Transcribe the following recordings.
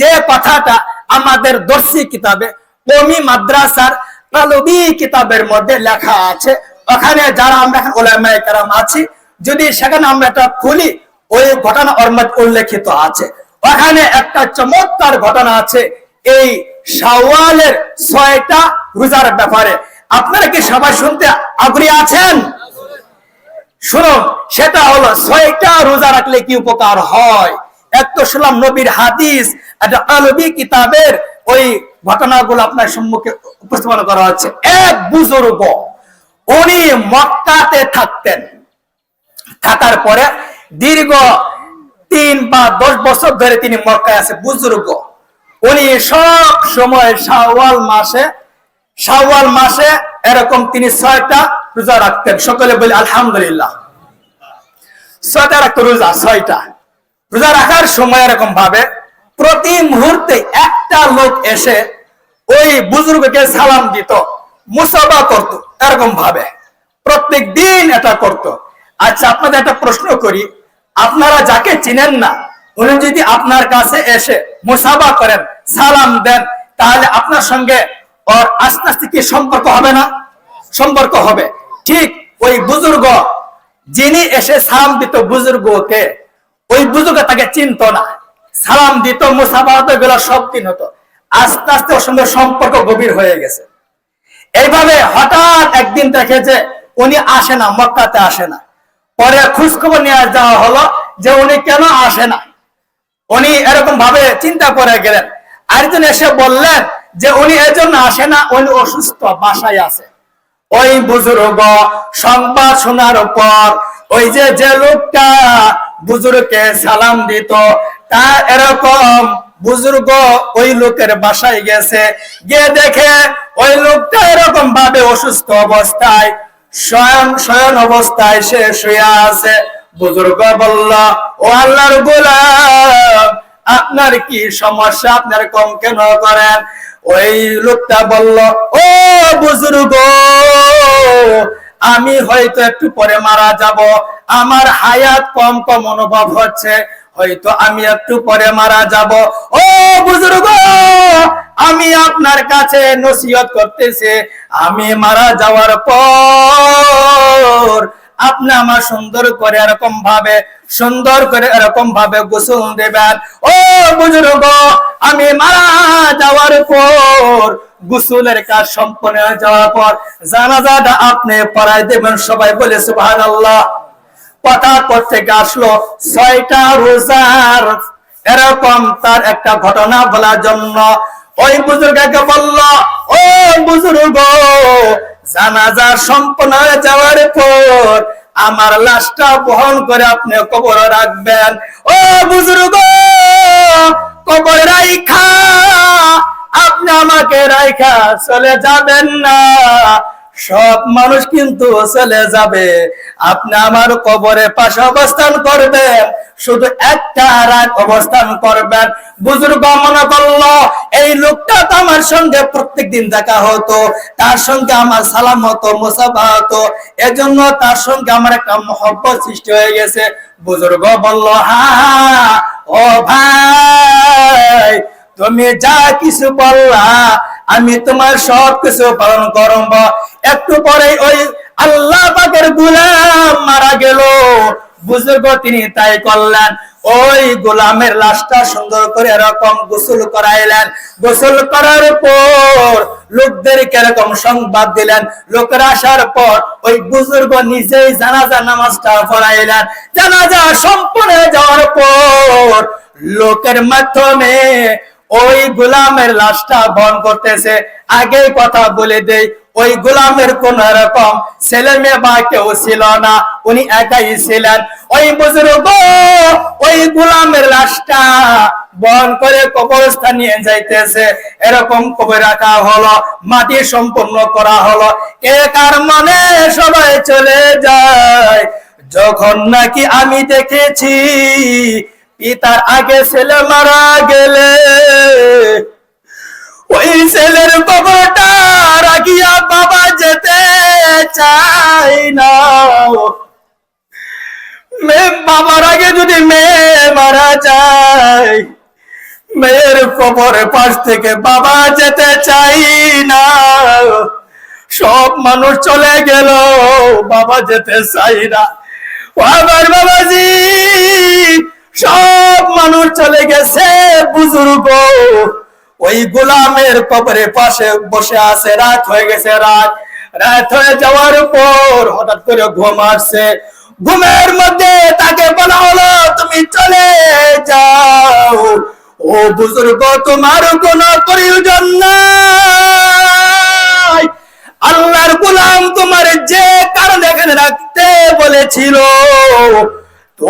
যে কথাটা আমাদের দর্শী কিতাবে, কমি মাদ্রাসার কালবি কিতাবের মধ্যে লেখা আছে। ওখানে যারা আমরা ওলামায়ে কেরাম আছি, যদি সেখানে আমরা এটা খুলি, ওই ঘটনা ওর মধ্যে উল্লেখিত আছে। ওখানে একটা চমৎকার ঘটনা আছে, এই শাওয়ালের ছয়টা রোজার ব্যাপারে। আপনারা কি সবাই শুনতে আগ্রহী আছেন? শুনুন, সেটা হলো, ছয়টা রোজা রাখলে কি উপকার হয়? এক তো শুনলাম নবীর হাদিস, একটা কিতাবের ওই ঘটনাগুলো আপনার সম্মুখে উপস্থাপন করা হচ্ছে। এক বুজুর্গ, উনি মক্কাতে থাকতেন। থাকার পরে দীর্ঘ তিন বা দশ বছর ধরে তিনি মক্কায় আছে, বুজুর্গ। উনি সব সময় শাওয়াল মাসে শাওয়াল মাসে এরকম তিনি ছয়টা রোজা রাখতেন। সকলে বলি, আলহামদুলিল্লাহ। ছয়টা রাখতো রোজা, ছয়টা। রোজা রাখার সময় এরকম ভাবে প্রতি মুহূর্তে একটা লোক এসে ওই বুজুর্গকে সালাম দিত, মুসাফা করত, এরকম ভাবে। প্রত্যেক দিন এটা করত। আচ্ছা আপনাদের একটা প্রশ্ন করি। আপনারা যাকে চিনেন না, উনি যদি আপনার কাছে এসে মুসাফা করেন, সালাম দেন, তাহলে আপনার সঙ্গে ওর আস্তে আস্তে কি সম্পর্ক হবে না? সম্পর্ক হবে। ঠিক ওই বুজুর্গ, যিনি এসে সালাম দিত বুজুর্গকে ওই বুজুর্গ তাকে চিনতো না। সালাম দিত মুসাফাতগুলো সব হতো আস্তে আস্তে ওর সঙ্গে সম্পর্ক গভীর হয়ে গেছে। এইভাবে হঠাৎ একদিন দেখে যে উনি আসে না, মক্কাতে আসে না। পরে খোঁজ খবর নিয়ে যাওয়া হলো যে উনি কেন আসে না। উনি এরকম ভাবে চিন্তা করে গেলেন। আরেকজন এসে বললেন যে উনি এজন্য আসে না, উনি অসুস্থ, বাসায় আছে। ওই বুজুর্গ সংবাদ শোনার পর ওই যে যে লোকটা বুজুর্গকে সালাম দিত। তা এরকম বুজুর্গ ওই লোকের বাসায় গেছে। গিয়ে দেখে ওই লোকটা এরকম ভাবে অসুস্থ অবস্থায়, স্বয়ং স্বয়ং অবস্থায় সে শুয়ে আছে। বুজুর্গ বলল, ও আল্লাহর গোলাম, আপনার কি সমস্যা? আপনার কম কেন করেন? ওই লোকটা বলল, ও বুজুর্গ, আমি হয়তো একটু পরে মারা যাব। আমার হায়াত কম কম অনুভব হচ্ছে। হয়তো আমি একটু পরে মারা যাব। ও বুজুর্গ, আমি আপনার কাছে নসিহত করতেছি, আমি মারা যাওয়ার পর আপনি আমার সুন্দর করে এরকম ভাবে, সুন্দর করে এরকম ভাবে গোসল দেবেন। ও বুজুর্গ, আমি মারা যাওয়ার পর গোসলের কাজ সম্পন্ন হয়ে যাওয়ার পর জানাজাটা আপনি পড়াই দেবেন। সবাই বলে সুবহানাল্লাহ। কথা করতে আসলো। ছয়টা রোজার এরকম তার একটা ঘটনা বলার জন্য। ওই বুজুর্গকে বলল, ও বুজুর্গ, জানাজা সম্পন্ন হয়ে যাওয়ার পর আমার লাশটা বহন করে আপনি কবর রাখবেন। ও বুজুর্গ, কবর রাইখা, আপনি আমাকে রাইখা চলে যাবেন না। সব মানুষ কিন্তু চলে যাবে। আপনি আমার কবরে পাশে অবস্থান করবেন, শুধু একটা রাত অবস্থান করবেন। বুজুর্গ মনে করল, এই লোকটা তো আমার সঙ্গে প্রত্যেক দিন দেখা হতো, তার সঙ্গে আমার সালাম হতো, মুসাফা হতো, এজন্য তার সঙ্গে আমার একটা মহব্বত সৃষ্টি হয়ে গেছে। বুজুর্গ বলল হা, ও ভাই, তুমি যা কিছু বললা আমি তোমার সব কিছু পালন করব। একটু পরে ওই আল্লাহ পাকের গুলাম মারা গেল। বুজুর্গ তিনি তাই করলেন। ওই গোলামের লাশটা সুন্দর করে এরকম গোসল করাইলেন। গোসল করার পর লোকদেরকে এরকম সংবাদ দিলেন। লোকের আসার পর ওই বুজুর্গ নিজেই জানাজা নামাজটা পড়াইলেন। জানাজা সম্পূর্ণ যাওয়ার পর লোকের মাধ্যমে ওই গোলামের লাশটা বহন করতেছে। আগে কথা বলে দেই, ওই গোলামের কোন রকম ছেলে মেয়ে বা কেউ ছিল না, উনি একাই ছিলেন। ওই বুজুর্গ, ওই গোলামের লাশটা বহন করে কবরস্থান নিয়ে যাইতেছে। এরকম কবে রাখা হলো, মাটি সম্পূর্ণ করা হলো। এ কার মানে সবাই চলে যায়, যখন নাকি আমি দেখেছি পিতার আগে ছেলে মারা গেলে, ওই ছেলের কবরটা রাখিয়া বাবা যেতে চাই না। বাবার আগে যদি মেয়ে মারা যায়, মেয়ের কবরের পাশ থেকে বাবা যেতে চাই না। সব মানুষ চলে গেল, বাবা যেতে চাই না। আমার বাবাজি সব মানুষ চলে গেছে, বুজুর্গ। ওই গোলামের কবরের পাশে বসে আছে, রাত হয়ে গেছে রাত। রাত হয়ে যাওয়ার পর হঠাৎ করে ঘুম আসছে। ঘুমের মধ্যে তাকে বলা হলো, তুমি চলে যাও। ও বুজুর্গ, তোমার কোনো প্রয়োজন নাই। আল্লাহর গোলাম তোমার যে কারণ এখানে রাখতে বলেছিল।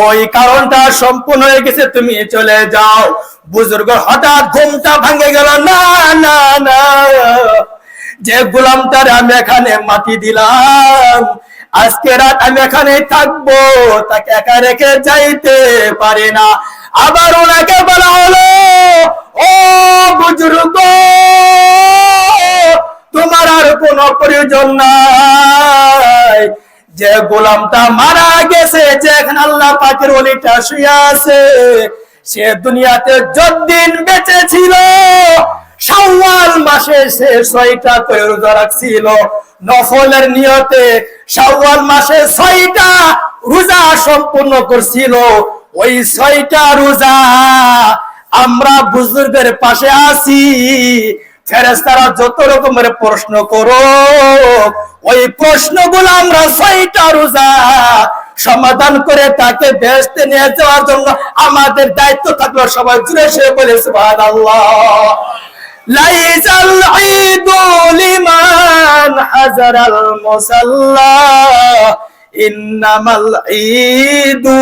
ওই কারণটা সম্পূর্ণ হয়ে গেছে, তুমি চলে যাও। বুজুর্গ হঠাৎ ঘুমটা ভাঙে গেল, না না না, যে গোলামটার আমি এখানে মাটি দিলাম, আজকে রাত আমি এখানে থাকব, তাকে একা রেখে যাইতে পারি না। আবার ওনাকে বলা হলো, ও বুজুর্গ, তোমার আর কোনো প্রয়োজন নাই যে গোলামটা মারা গেছে, যে এখানে আল্লাহ পাকের অলিটা শুয়ে আছে, সে দুনিয়াতে যতদিন বেঁচে ছিল মাসে সে ছয়টা নফলের নিয়তে শাওয়াল মাসে ছয়টা রোজা সম্পূর্ণ করছিল। ওই ছয়টা রোজা আমরা বুজুর্গের পাশে আছি। ফেরেস্তারা যত রকমের প্রশ্ন করো ওই প্রশ্নগুলো আমরা ছয়টা রোজা সমাধান করে তাকে বেসতে নিয়ে যাওয়ার জন্য আমাদের দায়িত্ব থাকল। সবাই জুড়ে সে বলে লাইজাল ঈদু লিমান হাজারাল মুসাল্লা, ইন্নামাল ঈদু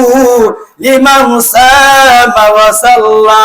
লিমান সামা ওয়া সাল্লা।